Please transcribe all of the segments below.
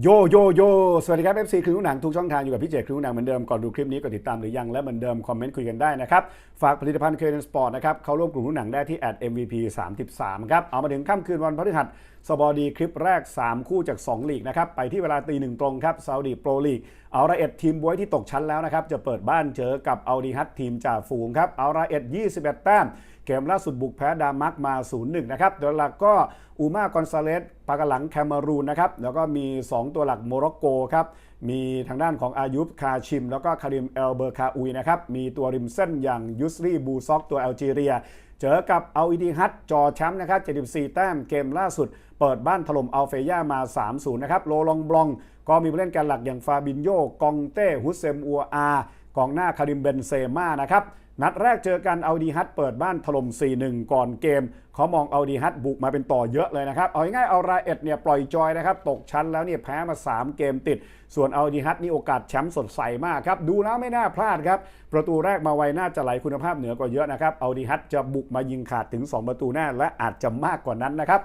โยโยโยสวัสดีครับ FC คริวหนังทุกช่องทางอยู่กับพี่เจคริวหนังเหมือนเดิมก่อนดูคลิปนี้กดติดตามหรือยังและเหมือนเดิมคอมเมนต์คุยกันได้นะครับ ฝากผลิตภัณฑ์เคเดนสปอร์ตนะครับ เข้าร่วมกลุ่มหุ้นหนังได้ที่ @mvp 33 ครับ เอามาถึงค่ำคืนวันพฤหัสสบอดีคลิปแรก 3 คู่จาก 2 ลีกนะครับ ไปที่เวลาตีหนึ่งตรงครับซาอุดีโปรลีกเอาระเอ็ดทีมบวยที่ตกชั้นแล้วนะครับ จะเปิดบ้านเจอกับอัลดีฮัตทีมจ่าฝูงครับเอาระเอ็ด 21 แต้มเกมล่าสุดบุกแพ้ดามักมา 0-1 นะครับตัวหลักก็อูมากอนซาเลสปากหลังแคมารูนนะครับแล้วก็มี 2 ตัวหลักโมร็อกโกครับ มีทางด้านของอายุบคาชิม แล้วก็คาริมเอลเบอร์คาอุยนะครับ มีตัวริมเส้นอย่างยุสรีบูซอกตัวแอลจีเรีย เจอกับเอาอิดีฮัตจอแชมป์นะครับ 74 แต้มเกมล่าสุด เปิดบ้านถล่มอัลเฟย่ามา 3-0 นะครับ โลลองบลอง ก็มีผู้เล่นแกนหลักอย่างฟาบินโยกองเต้ฮุสเซมอัวอากองหน้าคาริมเบนเซม่านะครับ นัดแรกเจอกันเอาดีฮัตเปิดบ้านถล่ม 4-1 ก่อนเกม เขามองเอาดีฮัตบุกมาเป็นต่อเยอะเลยนะครับ เอาง่ายเอาราเอ็ดเนี่ยปล่อยจอยนะครับ ตกชั้นแล้วเนี่ยแพ้มา 3 เกมติด ส่วนเอาดีฮัตนี่โอกาสแชมป์สดใสมากครับ ดูแล้วไม่น่าพลาดครับ ประตูแรกมาไวน่าจะไหลคุณภาพเหนือกว่าเยอะนะครับเอาดีฮัตจะบุกมายิงขาดถึง 2 ประตูแน่และอาจจะมากกว่านั้นนะครับ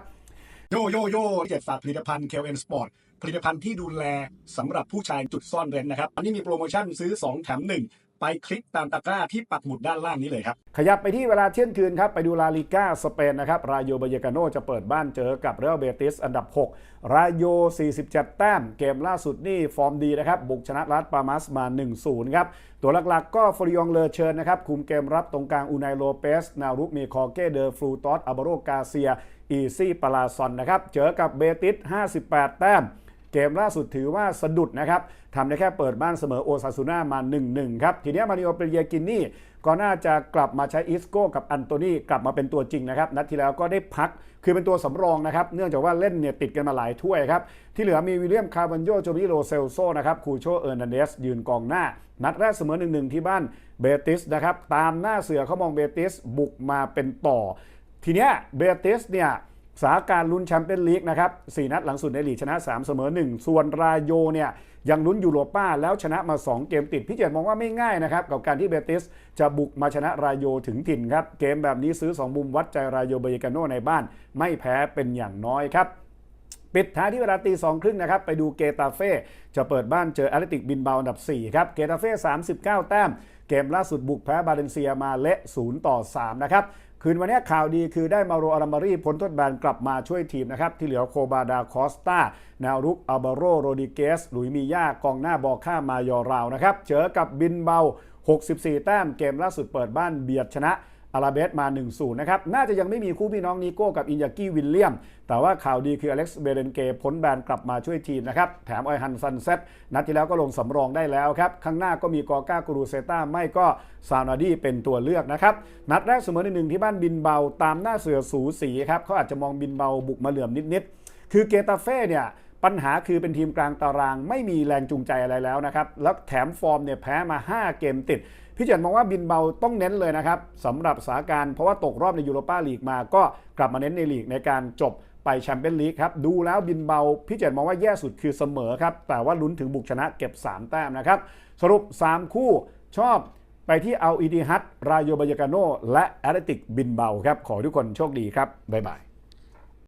โยโยโย่เจ็ดฝากผลิตภัณฑ์ KLN Sport ผลิตภัณฑ์ที่ดูแลสำหรับผู้ชายจุดซ่อนเร้นนะครับ อันนี้มีโปรโมชั่นซื้อ 2 แถม 1 ไปคลิกตามตะกร้าที่ปักหมุดด้านล่างนี้เลยครับ ขยับไปที่เวลาเที่ยงคืนครับ ไปดูลาลิก้าสเปนนะครับ รายโยบายกาโนจะเปิดบ้านเจอกับเรอัลเบติสอันดับ 6 รายโย 47 แต้ม เกมล่าสุดนี่ฟอร์มดีนะครับ บุกชนะรัสปามาสมา 1-0 ครับ ตัวหลักๆ ก็ฟริยองเลอเชิญนะครับ คุมเกมรับตรงกลางอูไนโลเปส นารุกมีคอเกเดอฟลูตอสอัลบโรกาเซีย อีซี่ปาลาซอนนะครับ เจอกับเบติส 58 แต้ม เกมล่าสุดถือว่าสะดุดนะครับทำได้แค่เปิดบ้านเสมอโอซาซูน่ามา 1-1 ครับ ทีนี้มาริโอเปเยกินนี่ก็น่าจะกลับมาใช้อิสโก้กับอันโตนีกลับมาเป็นตัวจริงนะครับนัดที่แล้วก็ได้พักคือเป็นตัวสำรองนะครับ เนื่องจากว่าเล่นเนี่ยติดกันมาหลายถ้วยครับ ที่เหลือมีวิลเลียมคาร์บันโยโจมิโรเซลโซนะครับคูโชเออร์นันเดสยืนกองหน้า นัดแรกเสมอ1-1ที่บ้านเบติสนะครับตามหน้าเสือเขามองเบติสบุกมาเป็นต่อ ทีเนี้ยเบติสเนี่ย สาการลุ้นแชมเปี้ยนลีกนะครับ4นัดหลังสุดในลีกชนะ 3 เสมอ 1 ส่วนรายโยเนี่ยยังลุ้นยูโรป้าแล้วชนะมา 2 เกมติด พี่เจตมองว่าไม่ง่ายนะครับ กับการที่เบติสจะบุกมาชนะรายโยถึงถิ่นครับ เกมแบบนี้ซื้อ 2 มุมวัดใจรายโยเบยกาโนในบ้าน ไม่แพ้เป็นอย่างน้อยครับปิดท้ายที่เวลาตีสองครึ่งนะครับ ไปดูเกตาเฟ่จะเปิดบ้านเจอแอตเลติกบินเบาอันดับ 4 ครับ เกตาเฟ่39 แต้ม เกมล่าสุดบุกแพ้บาเลนเซียมาเละ 0 ต่อ 3 นะครับ คืนวันนี้ข่าวดีคือได้มาโรอารามารีพ้นโทษแบนกลับมาช่วยทีมนะครับ ที่เหลือโคบาดาคอสตาแนวรุกอัลบาโรโรดิเกสหลุยมียากองหน้าบอค่ามายอราวนะครับเจอกับบินเบา 64 แต้มเกมล่าสุดเปิดบ้านเบียดชนะ อาราเบสมา 1-0 นะครับ น่าจะยังไม่มีคู่พี่น้องนิโก้กับอินยากี้วิลเลียม แต่ว่าข่าวดีคืออเล็กซ์เบเรนเกพ้นแบนกลับมาช่วยทีมนะครับ แถมออฮันซันเซตนัดที่แล้วก็ลงสำรองได้แล้วครับ ข้างหน้าก็มีกอก้ากรูเซต้าไม่ก็ซาวนาดีเป็นตัวเลือกนะครับ นัดแรกเสมอในหนึ่งที่บ้านบินเบาตามหน้าเสือสูสีครับเขาอาจจะมองบินเบาบุกมาเหลื่อมนิดๆคือเกตาเฟ่เนี่ยปัญหาคือเป็นทีมกลางตารางไม่มีแรงจูงใจอะไรแล้วนะครับแล้วแถมฟอร์มเนี่ยแพ้มา 5 เกมติด พี่เจนมองว่าบินเบาต้องเน้นเลยนะครับสำหรับสถานการณ์เพราะว่าตกรอบในยูโรปาลีกมาก็กลับมาเน้นในลีกในการจบไปแชมเปี้ยนลีกครับดูแล้วบินเบาพี่เจนมองว่าแย่สุดคือเสมอครับแต่ว่าลุ้นถึงบุกชนะเก็บ 3 แต้มนะครับสรุป 3 คู่ชอบไปที่เอาอีดีฮัตรายโยบายกาโนและแอตเลติกบินเบาครับขอทุกคนโชคดีครับบ๊ายบาย